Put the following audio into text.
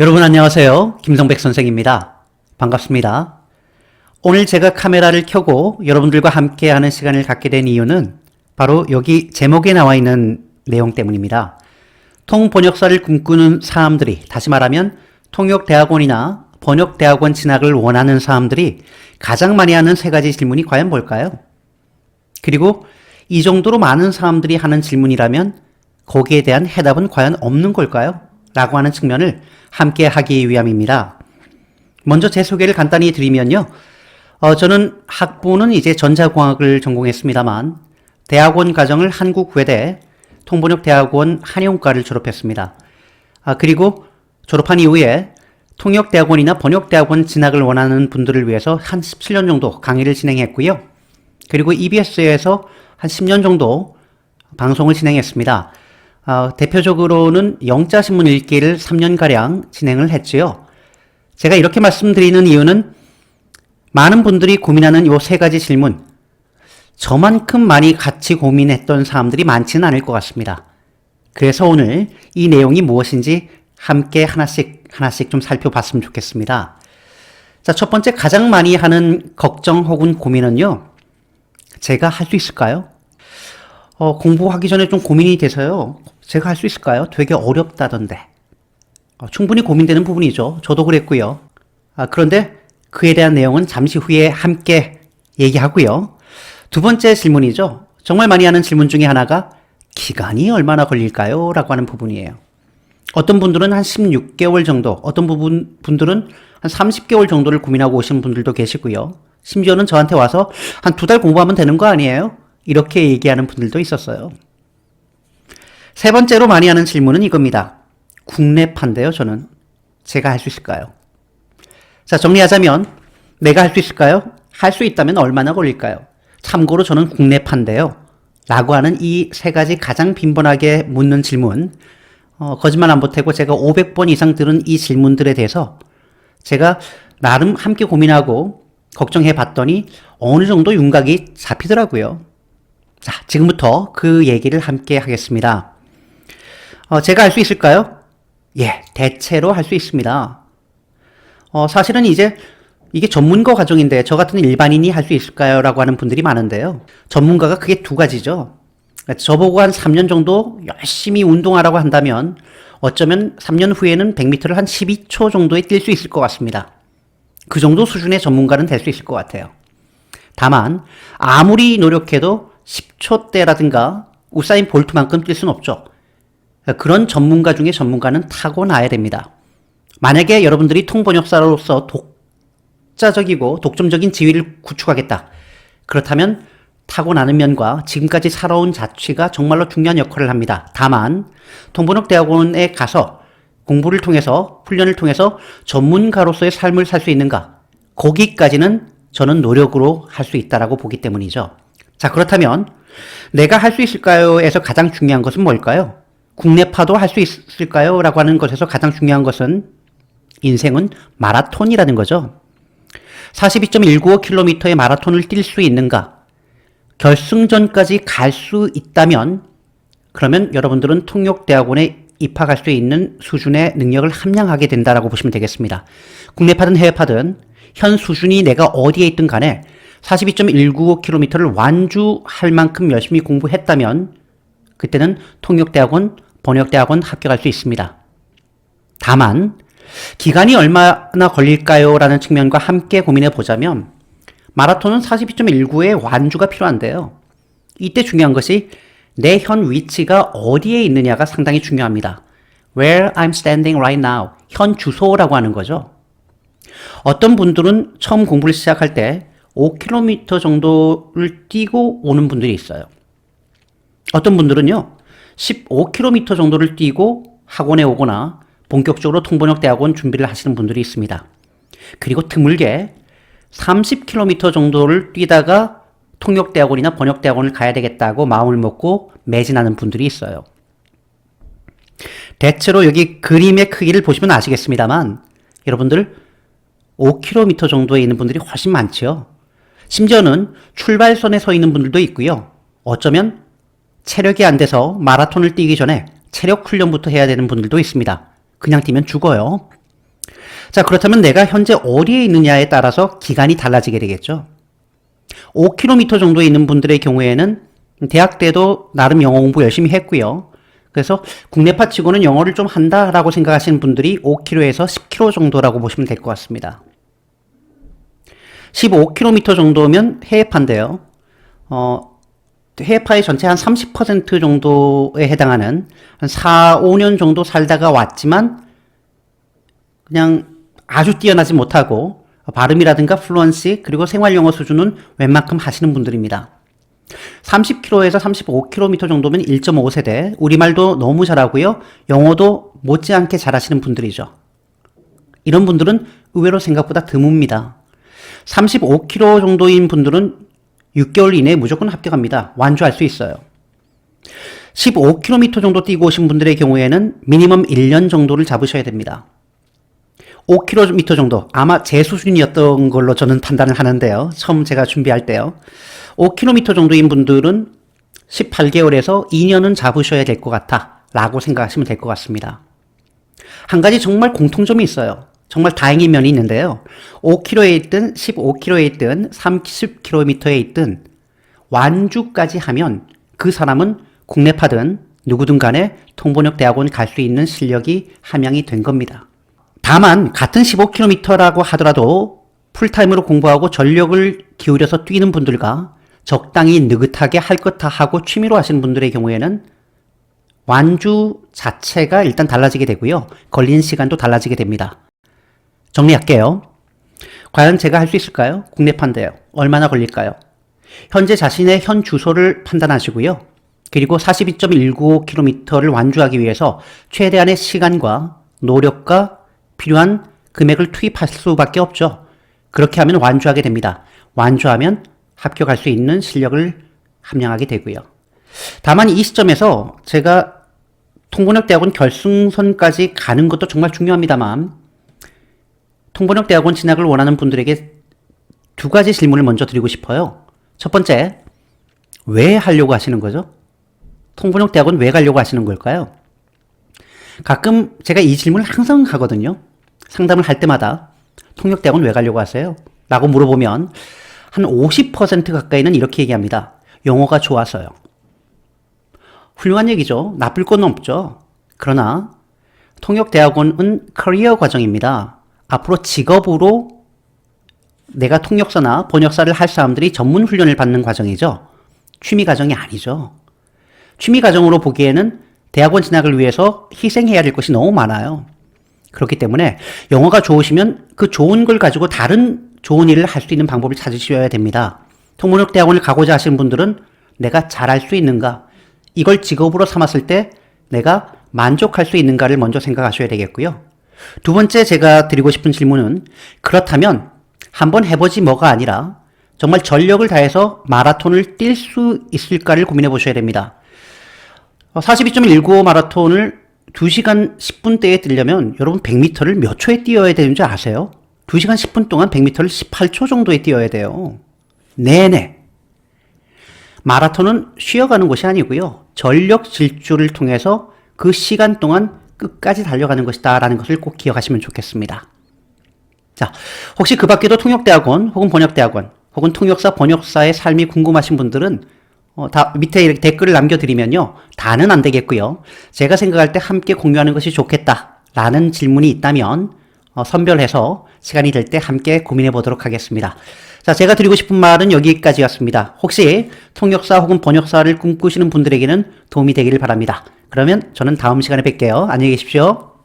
여러분 안녕하세요. 김성백 선생입니다. 반갑습니다. 오늘 제가 카메라를 켜고 여러분들과 함께 하는 시간을 갖게 된 이유는 바로 여기 제목에 나와 있는 내용 때문입니다. 통번역사를 꿈꾸는 사람들이, 다시 말하면 통역대학원이나 번역대학원 진학을 원하는 사람들이 가장 많이 하는 세 가지 질문이 과연 뭘까요? 그리고 이 정도로 많은 사람들이 하는 질문이라면 거기에 대한 해답은 과연 없는 걸까요? 라고 하는 측면을 함께 하기 위함입니다. 먼저 제 소개를 간단히 드리면요. 어, 저는 학부는 이제 전자공학을 전공했습니다만 대학원 과정을 한국외대 통번역대학원 한영과를 졸업했습니다. 아, 그리고 졸업한 이후에 통역대학원이나 번역대학원 진학을 원하는 분들을 위해서 한 17년 정도 강의를 진행했고요. 그리고 EBS에서 한 10년 정도 방송을 진행했습니다. 어, 대표적으로는 영자 신문 읽기를 3년가량 진행을 했지요. 제가 이렇게 말씀드리는 이유는 많은 분들이 고민하는 요 세 가지 질문, 저만큼 많이 같이 고민했던 사람들이 많지는 않을 것 같습니다. 그래서 오늘 이 내용이 무엇인지 함께 하나씩, 하나씩 좀 살펴봤으면 좋겠습니다. 자, 첫 번째 가장 많이 하는 걱정 혹은 고민은요, 제가 할 수 있을까요? 어, 공부하기 전에 좀 고민이 돼서요. 제가 할 수 있을까요? 되게 어렵다던데. 어, 충분히 고민되는 부분이죠. 저도 그랬고요. 아, 그런데 그에 대한 내용은 잠시 후에 함께 얘기하고요. 두 번째 질문이죠. 정말 많이 하는 질문 중에 하나가 기간이 얼마나 걸릴까요? 라고 하는 부분이에요. 어떤 분들은 한 16개월 정도, 어떤 부분, 분들은 한 30개월 정도를 고민하고 오시는 분들도 계시고요. 심지어는 저한테 와서 한 두 달 공부하면 되는 거 아니에요? 이렇게 얘기하는 분들도 있었어요. 세 번째로 많이 하는 질문은 이겁니다. 국내파인데요, 저는. 제가 할 수 있을까요? 자, 정리하자면, 내가 할 수 있을까요? 할 수 있다면 얼마나 걸릴까요? 참고로 저는 국내파인데요. 라고 하는 이 세 가지 가장 빈번하게 묻는 질문, 어, 거짓말 안 보태고 제가 500번 이상 들은 이 질문들에 대해서 제가 나름 함께 고민하고 걱정해 봤더니 어느 정도 윤곽이 잡히더라고요. 자, 지금부터 그 얘기를 함께 하겠습니다. 어, 제가 할 수 있을까요? 예, 대체로 할 수 있습니다. 어, 사실은 이제 이게 전문가 과정인데 저 같은 일반인이 할 수 있을까요? 라고 하는 분들이 많은데요. 전문가가 그게 두 가지죠. 저보고 한 3년 정도 열심히 운동하라고 한다면 어쩌면 3년 후에는 100m를 한 12초 정도에 뛸 수 있을 것 같습니다. 그 정도 수준의 전문가는 될 수 있을 것 같아요. 다만 아무리 노력해도 10초대라든가 우사인 볼트만큼 뛸 수는 없죠. 그런 전문가 중에 전문가는 타고나야 됩니다. 만약에 여러분들이 통번역사로서 독자적이고 독점적인 지위를 구축하겠다. 그렇다면 타고나는 면과 지금까지 살아온 자취가 정말로 중요한 역할을 합니다. 다만 통번역대학원에 가서 공부를 통해서 훈련을 통해서 전문가로서의 삶을 살 수 있는가? 거기까지는 저는 노력으로 할 수 있다라고 보기 때문이죠. 자, 그렇다면 내가 할 수 있을까요?에서 가장 중요한 것은 뭘까요? 국내파도 할 수 있을까요? 라고 하는 것에서 가장 중요한 것은 인생은 마라톤이라는 거죠. 42.195km의 마라톤을 뛸 수 있는가? 결승전까지 갈 수 있다면 그러면 여러분들은 통역대학원에 입학할 수 있는 수준의 능력을 함량하게 된다라고 보시면 되겠습니다. 국내파든 해외파든 현 수준이 내가 어디에 있든 간에 42.195km를 완주할 만큼 열심히 공부했다면 그때는 통역대학원, 번역대학원 합격할 수 있습니다. 다만 기간이 얼마나 걸릴까요? 라는 측면과 함께 고민해 보자면 마라톤은 42.19의 완주가 필요한데요. 이때 중요한 것이 내 현 위치가 어디에 있느냐가 상당히 중요합니다. Where I'm standing right now. 현 주소라고 하는 거죠. 어떤 분들은 처음 공부를 시작할 때 5km 정도를 뛰고 오는 분들이 있어요. 어떤 분들은요, 15km 정도를 뛰고 학원에 오거나 본격적으로 통번역 대학원 준비를 하시는 분들이 있습니다. 그리고 드물게 30km 정도를 뛰다가 통역대학원이나 번역대학원을 가야 되겠다고 마음을 먹고 매진하는 분들이 있어요. 대체로 여기 그림의 크기를 보시면 아시겠습니다만 여러분들 5km 정도에 있는 분들이 훨씬 많죠. 심지어는 출발선에 서 있는 분들도 있고요. 어쩌면 체력이 안 돼서 마라톤을 뛰기 전에 체력 훈련부터 해야 되는 분들도 있습니다. 그냥 뛰면 죽어요. 자, 그렇다면 내가 현재 어디에 있느냐에 따라서 기간이 달라지게 되겠죠. 5km 정도에 있는 분들의 경우에는 대학 때도 나름 영어 공부 열심히 했고요. 그래서 국내파 치고는 영어를 좀 한다라고 생각하시는 분들이 5km에서 10km 정도라고 보시면 될 것 같습니다. 15km 정도면 해외파인데요. 어, 해외파의 전체 한 30% 정도에 해당하는 한 4, 5년 정도 살다가 왔지만 그냥 아주 뛰어나지 못하고 발음이라든가 플루언시 그리고 생활 영어 수준은 웬만큼 하시는 분들입니다. 30km에서 35km 정도면 1.5세대, 우리말도 너무 잘하고요. 영어도 못지않게 잘하시는 분들이죠. 이런 분들은 의외로 생각보다 드뭅니다. 35km 정도인 분들은 6개월 이내에 무조건 합격합니다. 완주할 수 있어요. 15km 정도 뛰고 오신 분들의 경우에는 미니멈 1년 정도를 잡으셔야 됩니다. 5km 정도 아마 제 수준이었던 걸로 저는 판단을 하는데요. 처음 제가 준비할 때요. 5km 정도인 분들은 18개월에서 2년은 잡으셔야 될 것 같아 라고 생각하시면 될 것 같습니다. 한 가지 정말 공통점이 있어요. 정말 다행인 면이 있는데요. 5km에 있든 15km에 있든 30km에 있든 완주까지 하면 그 사람은 국내파든 누구든 간에 통번역 대학원 갈 수 있는 실력이 함양이 된 겁니다. 다만 같은 15km라고 하더라도 풀타임으로 공부하고 전력을 기울여서 뛰는 분들과 적당히 느긋하게 할 것 다 하고 취미로 하시는 분들의 경우에는 완주 자체가 일단 달라지게 되고요. 걸리는 시간도 달라지게 됩니다. 정리할게요. 과연 제가 할 수 있을까요? 국내판인데요. 얼마나 걸릴까요? 현재 자신의 현 주소를 판단하시고요. 그리고 42.195km를 완주하기 위해서 최대한의 시간과 노력과 필요한 금액을 투입할 수밖에 없죠. 그렇게 하면 완주하게 됩니다. 완주하면 합격할 수 있는 실력을 함양하게 되고요. 다만 이 시점에서 제가 통번역 대학원 결승선까지 가는 것도 정말 중요합니다만 통번역 대학원 진학을 원하는 분들에게 두 가지 질문을 먼저 드리고 싶어요. 첫 번째, 왜 하려고 하시는 거죠? 통번역 대학원 왜 가려고 하시는 걸까요? 가끔 제가 이 질문을 항상 하거든요. 상담을 할 때마다 통역대학원 왜 가려고 하세요? 라고 물어보면 한 50% 가까이는 이렇게 얘기합니다. 영어가 좋아서요. 훌륭한 얘기죠. 나쁠 건 없죠. 그러나 통역대학원은 커리어 과정입니다. 앞으로 직업으로 내가 통역사나 번역사를 할 사람들이 전문 훈련을 받는 과정이죠. 취미 과정이 아니죠. 취미 과정으로 보기에는 대학원 진학을 위해서 희생해야 될 것이 너무 많아요. 그렇기 때문에 영어가 좋으시면 그 좋은 걸 가지고 다른 좋은 일을 할 수 있는 방법을 찾으셔야 됩니다. 통문역 대학원을 가고자 하시는 분들은 내가 잘할 수 있는가, 이걸 직업으로 삼았을 때 내가 만족할 수 있는가를 먼저 생각하셔야 되겠고요. 두 번째 제가 드리고 싶은 질문은 그렇다면 한번 해보지 뭐가 아니라 정말 전력을 다해서 마라톤을 뛸 수 있을까를 고민해 보셔야 됩니다. 42.195 마라톤을 2시간 10분대에 뛰려면 여러분 100m를 몇 초에 뛰어야 되는 줄 아세요? 2시간 10분 동안 100m를 18초 정도에 뛰어야 돼요. 네네. 마라톤은 쉬어가는 것이 아니고요. 전력 질주를 통해서 그 시간 동안 끝까지 달려가는 것이다 라는 것을 꼭 기억하시면 좋겠습니다. 자, 혹시 그 밖에도 통역대학원 혹은 번역대학원 혹은 통역사 번역사의 삶이 궁금하신 분들은 어, 다 밑에 이렇게 댓글을 남겨드리면요. 다는 안 되겠고요. 제가 생각할 때 함께 공유하는 것이 좋겠다 라는 질문이 있다면 어, 선별해서 시간이 될 때 함께 고민해 보도록 하겠습니다. 자, 제가 드리고 싶은 말은 여기까지였습니다. 혹시 통역사 혹은 번역사를 꿈꾸시는 분들에게는 도움이 되기를 바랍니다. 그러면 저는 다음 시간에 뵐게요. 안녕히 계십시오.